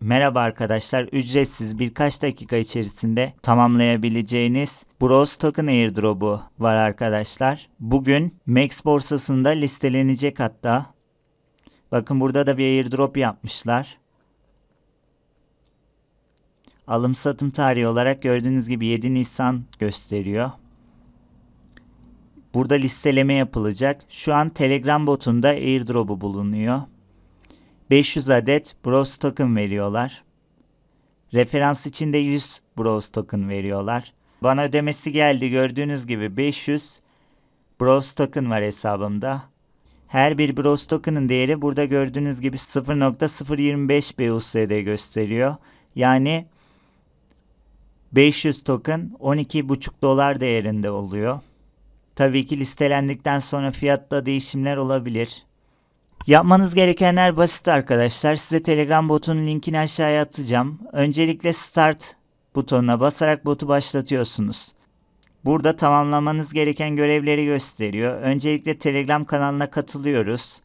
Merhaba arkadaşlar. Ücretsiz birkaç dakika içerisinde tamamlayabileceğiniz Bros Token Airdrop'u var arkadaşlar. Bugün Max borsasında listelenecek hatta. Bakın burada da bir airdrop yapmışlar. Alım satım tarihi olarak gördüğünüz gibi 7 Nisan gösteriyor. Burada listeleme yapılacak. Şu an Telegram botunda airdrop'u bulunuyor. 500 adet Bros token veriyorlar. Referans için de 100 Bros token veriyorlar. Bana ödemesi geldi gördüğünüz gibi 500 Bros token var hesabımda. Her bir Bros token'ın değeri burada gördüğünüz gibi 0.025 BUSD gösteriyor. Yani 500 token 12,5 dolar değerinde oluyor. Tabii ki listelendikten sonra fiyatta değişimler olabilir. Yapmanız gerekenler basit arkadaşlar. Size Telegram botunun linkini aşağıya atacağım. Öncelikle Start butonuna basarak botu başlatıyorsunuz. Burada tamamlamanız gereken görevleri gösteriyor. Öncelikle Telegram kanalına katılıyoruz.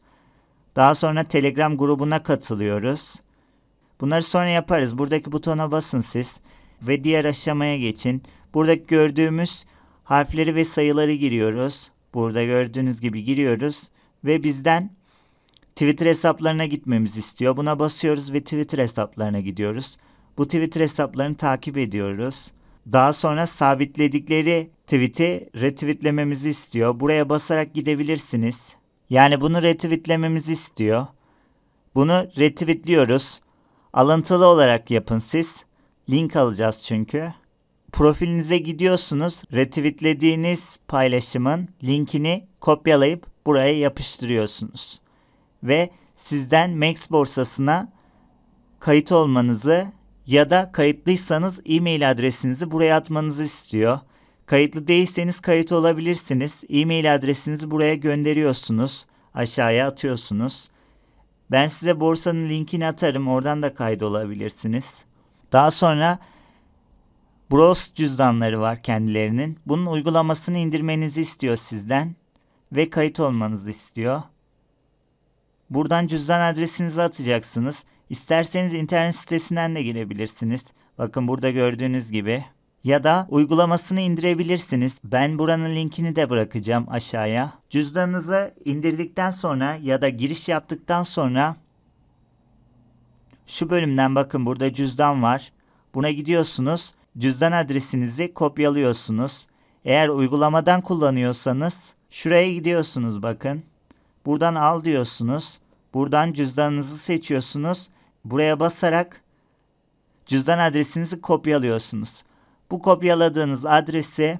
Daha sonra Telegram grubuna katılıyoruz. Bunları sonra yaparız. Buradaki butona basın siz ve diğer aşamaya geçin. Buradaki gördüğümüz harfleri ve sayıları giriyoruz. Burada gördüğünüz gibi giriyoruz ve bizden Twitter hesaplarına gitmemizi istiyor. Buna basıyoruz ve Twitter hesaplarına gidiyoruz. Bu Twitter hesaplarını takip ediyoruz. Daha sonra sabitledikleri tweet'i retweetlememizi istiyor. Buraya basarak gidebilirsiniz. Yani bunu retweetlememizi istiyor. Bunu retweetliyoruz. Alıntılı olarak yapın siz. Link alacağız çünkü. Profilinize gidiyorsunuz. Retweetlediğiniz paylaşımın linkini kopyalayıp buraya yapıştırıyorsunuz ve sizden Max borsasına kayıt olmanızı ya da kayıtlıysanız e-mail adresinizi buraya atmanızı istiyor. Kayıtlı değilseniz kayıt olabilirsiniz. E-mail adresinizi buraya gönderiyorsunuz. Aşağıya atıyorsunuz. Ben size borsanın linkini atarım. Oradan da kaydolabilirsiniz. Daha sonra Bros cüzdanları var kendilerinin. Bunun uygulamasını indirmenizi istiyor sizden ve kayıt olmanızı istiyor. Buradan cüzdan adresinizi atacaksınız. İsterseniz internet sitesinden de girebilirsiniz. Bakın burada gördüğünüz gibi. Ya da uygulamasını indirebilirsiniz. Ben buranın linkini de bırakacağım aşağıya. Cüzdanınızı indirdikten sonra ya da giriş yaptıktan sonra şu bölümden bakın burada cüzdan var. Buna gidiyorsunuz. Cüzdan adresinizi kopyalıyorsunuz. Eğer uygulamadan kullanıyorsanız şuraya gidiyorsunuz bakın. Buradan al diyorsunuz. Buradan cüzdanınızı seçiyorsunuz. Buraya basarak cüzdan adresinizi kopyalıyorsunuz. Bu kopyaladığınız adresi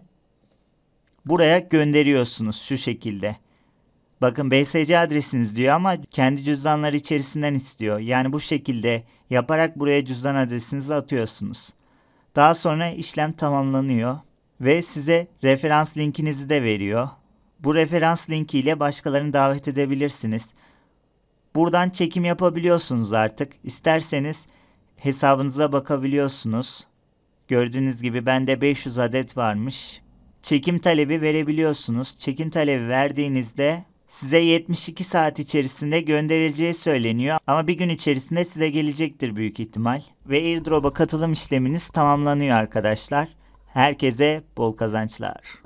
buraya gönderiyorsunuz şu şekilde. Bakın BSC adresiniz diyor ama kendi cüzdanları içerisinden istiyor. Yani bu şekilde yaparak buraya cüzdan adresinizi atıyorsunuz. Daha sonra işlem tamamlanıyor ve size referans linkinizi de veriyor. Bu referans linki ile başkalarını davet edebilirsiniz. Buradan çekim yapabiliyorsunuz artık. İsterseniz hesabınıza bakabiliyorsunuz. Gördüğünüz gibi bende 500 adet varmış. Çekim talebi verebiliyorsunuz. Çekim talebi verdiğinizde size 72 saat içerisinde gönderileceği söyleniyor. Ama bir gün içerisinde size gelecektir büyük ihtimal. Ve airdrop'a katılım işleminiz tamamlanıyor arkadaşlar. Herkese bol kazançlar.